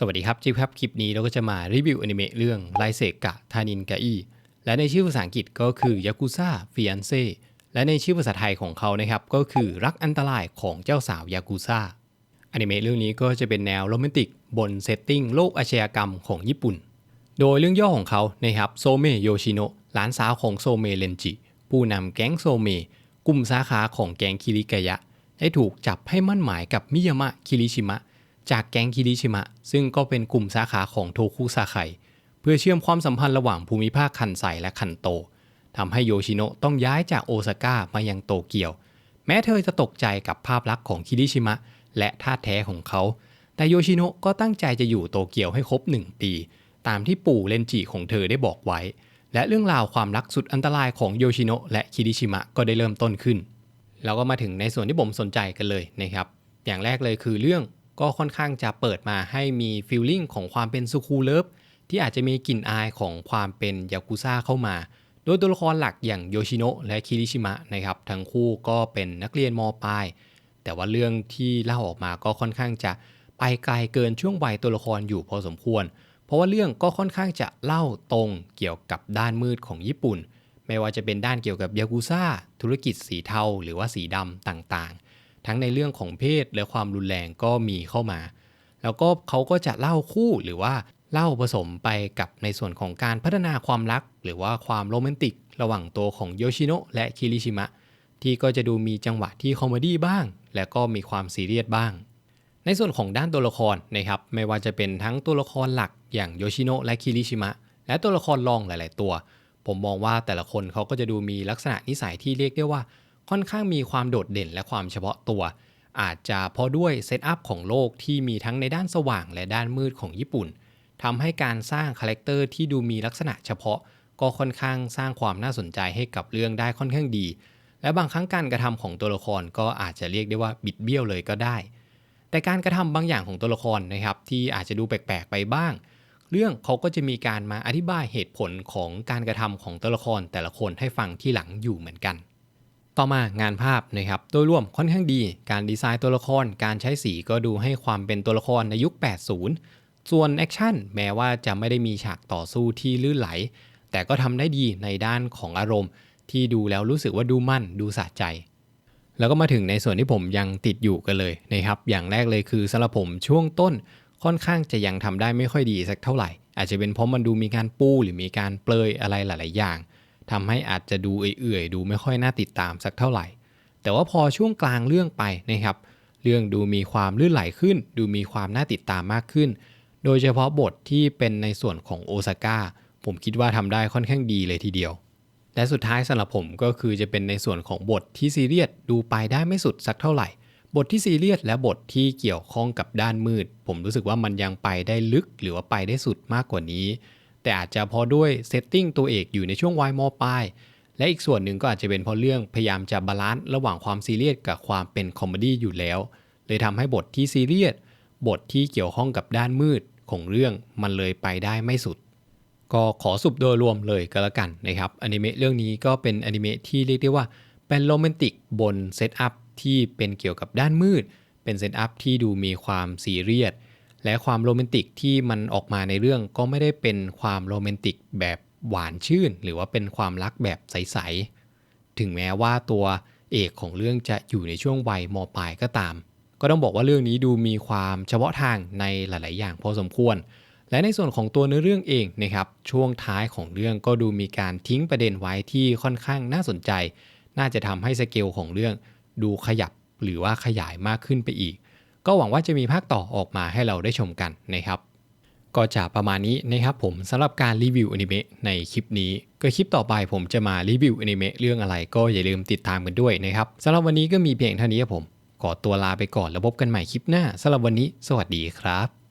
สวัสดีครับจิ๊บครับ คลิปนี้เราก็จะมารีวิวอนิเมะเรื่องไลเซกะทานินกาอีและในชื่อภาษาอังกฤษก็คือยากุซ่าฟิอันเซและในชื่อภาษาไทยของเขานะครับ ก็คือรักอันตรายของเจ้าสาวยากุซ่าอนิเมะเรื่องนี้ก็จะเป็นแนวโรแมนติกบนเซตติ้งโลกอาชญากรรมของญี่ปุ่น โดยเรื่องย่อของเขานะครับโซเมโยชิโนะหลานสาวของโซเมเรนจิ ผู้นำแก๊งโซเมกลุ่มสาขาของแก๊งคิริกายะ ได้ถูกจับให้มั่นหมายกับมิยามะคิริชิมะ จากแก๊งคิริชิมะ ซึ่งก็เป็นกลุ่มสาขาของโทคุซาไคเพื่อเชื่อมความสัมพันธ์ระหว่างภูมิภาคคันไซและคันโตทำให้โยชิโนะต้องย้ายจากโอซาก้ามายังโตเกียว แม้เธอจะตกใจกับภาพลักษณ์ของคิริชิมะ และท่าแท้ของเขา แต่โยชิโนะก็ตั้งใจจะอยู่โตเกียวให้ครบ 1 ปี ตามที่ปู่เลนจิของเธอได้บอกไว้ และเรื่องราวความรักสุดอันตรายของโยชิโนะและคิริชิมะก็ได้เริ่มต้นขึ้น เราก็มาถึงในส่วนที่ผมสนใจกันเลยนะครับ อย่างแรกเลยคือเรื่อง ก็ค่อนข้างจะเปิดมาให้มีฟีลลิ่งของความเป็นซูคูเลิฟที่อาจจะมีกลิ่นอายของความเป็นยากุซ่าเข้ามา โดยตัวละครหลักอย่างโยชิโนะและคิริชิมะนะครับ ทั้งคู่ก็เป็นนักเรียนมปลาย แต่ว่าเรื่องที่เล่าออกมาก็ค่อนข้างจะไปไกลเกินช่วงวัยตัวละครอยู่พอสมควร เพราะว่าเรื่องก็ค่อนข้างจะเล่าตรงเกี่ยวกับด้านมืดของญี่ปุ่น ไม่ว่าจะเป็นด้านเกี่ยวกับยากุซ่า ธุรกิจสีเทาหรือว่าสีดำต่างๆ ทั้งในเรื่องของเพศและความรุนแรงก็มีเข้ามา แล้วก็เขาก็จะเล่าคู่หรือว่าเล่าผสมไปกับในส่วนของการพัฒนาความรัก หรือว่าความโรแมนติก ระหว่างตัวของโยชิโนะและคิริชิมะที่ก็จะดูมีจังหวะที่คอมเมดี้บ้าง และก็มีความซีเรียสบ้าง ในส่วนของด้านตัวละครนะครับไม่ว่าจะเป็นทั้งตัวละครหลักอย่างโยชิโนะและคิริชิมะและตัวละครรองหลาย ๆ ตัว ผมมองว่าแต่ละคนเขาก็จะดูมีลักษณะนิสัยที่เรียกได้ว่า ค่อนข้างมีความโดดเด่นและความเฉพาะตัว อาจจะเพราะด้วยเซตอัพของโลกที่มีทั้งในด้านสว่างและด้านมืดของญี่ปุ่นทำให้การสร้างคาแรคเตอร์ที่ดูมีลักษณะเฉพาะ ก็ค่อนข้างสร้างความน่าสนใจให้กับเรื่องได้ค่อนข้างดี และบางครั้งการกระทำของตัวละครก็อาจจะเรียกได้ว่าบิดเบี้ยวเลยก็ได้ แต่การกระทำบางอย่างของตัวละครนะครับที่อาจจะดูแปลกๆไปบ้าง เรื่องเขาก็จะมีการมาอธิบายเหตุผลของการกระทำของตัวละครแต่ละคนให้ฟังที่หลังอยู่เหมือนกัน ต่อมางานภาพนะครับโดยรวมค่อนข้างดี การดีไซน์ตัวละคร การใช้สีก็ดูให้ความเป็นตัวละครในยุค 80 ส่วนแอคชั่นแม้ว่าจะไม่ได้มีฉากต่อสู้ที่ลื่นไหล แต่ก็ทำได้ดีในด้านของอารมณ์ ที่ดูแล้วรู้สึกว่าดูมั่นดูสะใจ แล้วก็มาถึงในส่วนที่ผมยังติดอยู่กันเลยนะครับอย่างแรกเลยคือสำหรับผมช่วงต้นค่อนข้างจะยังทำได้ไม่ค่อยดีสักเท่าไหร่ อาจจะเป็นเพราะมันดูมีการปูหรือมีการเปลยอะไรหลาย ๆ อย่าง ทำให้อาจจะดูเอื่อยๆ ดูไม่ค่อยน่าติดตามสักเท่าไหร่ แต่ว่าพอช่วงกลางเรื่องไปนะครับ เรื่องดูมีความลื่นไหลขึ้น ดูมีความน่าติดตามมากขึ้น โดยเฉพาะบทที่เป็นในส่วนของโอซาก้าผมคิดว่าทำได้ค่อนข้างดีเลยทีเดียว และสุดท้ายสำหรับผมก็คือจะเป็นในส่วนของบทที่ซีเรียสดูไปได้ไม่สุดสักเท่าไหร่ บทที่ซีเรียสและบทที่เกี่ยวข้องกับด้านมืด ผมรู้สึกว่ามันยังไปได้ลึกหรือว่าไปได้สุดมากกว่านี้ แต่อาจจะพราะด้วยเซตติ้งตัวเอกอยู่ในช่วงวัยมปลายและอีกส่วนหนึ่งก็อาจจะเป็นเพราะเรื่องพยายามจะบาลานซ์ระหว่างความซีเรียสกับความเป็นคอมเมดี้อยู่แล้ว เลยทำให้บทที่ซีเรียสบทที่เกี่ยวข้องกับด้านมืดของเรื่องมันเลยไปได้ไม่สุด ก็ขอสุบโดยรวมเลยก็แล้วกันนะครับอนิเมะเรื่องนี้ก็เป็นอนิเมะที่เรียกได้ว่าเป็นโรแมนติกบนเซตอัพที่เป็นเกี่ยวกับด้านมืด เป็นเซตอัพที่ดูมีความซีเรียส และความโรแมนติกที่มันออกมาในเรื่องก็ไม่ได้เป็นความโรแมนติกแบบหวานชื่น หรือว่าเป็นความรักแบบใส ๆ ถึงแม้ว่าตัวเอกของเรื่องจะอยู่ในช่วงวัยมปลายก็ตาม ก็ต้องบอกว่าเรื่องนี้ดูมีความเฉพาะทางในหลาย ๆ อย่างพอสมควร และในส่วนของตัวเนื้อเรื่องเองนะครับ ช่วงท้ายของเรื่องก็ดูมีการทิ้งประเด็นไว้ที่ค่อนข้างน่าสนใจ น่าจะทำให้สเกลของเรื่องดูขยับหรือว่าขยายมากขึ้นไปอีก ก็หวังว่าจะมีภาคต่อออกมาให้เราได้ชมกันนะครับ ก็จะประมาณนี้นะครับผมสำหรับการรีวิวอนิเมะในคลิปนี้ ก็คลิปต่อไปผมจะมารีวิวอนิเมะเรื่องอะไรก็อย่าลืมติดตามกันด้วยนะครับสำหรับวันนี้ก็มีเพียงเท่านี้ครับผมขอตัวลาไปก่อนแล้วพบกันใหม่คลิปหน้าสำหรับวันนี้ สวัสดีครับ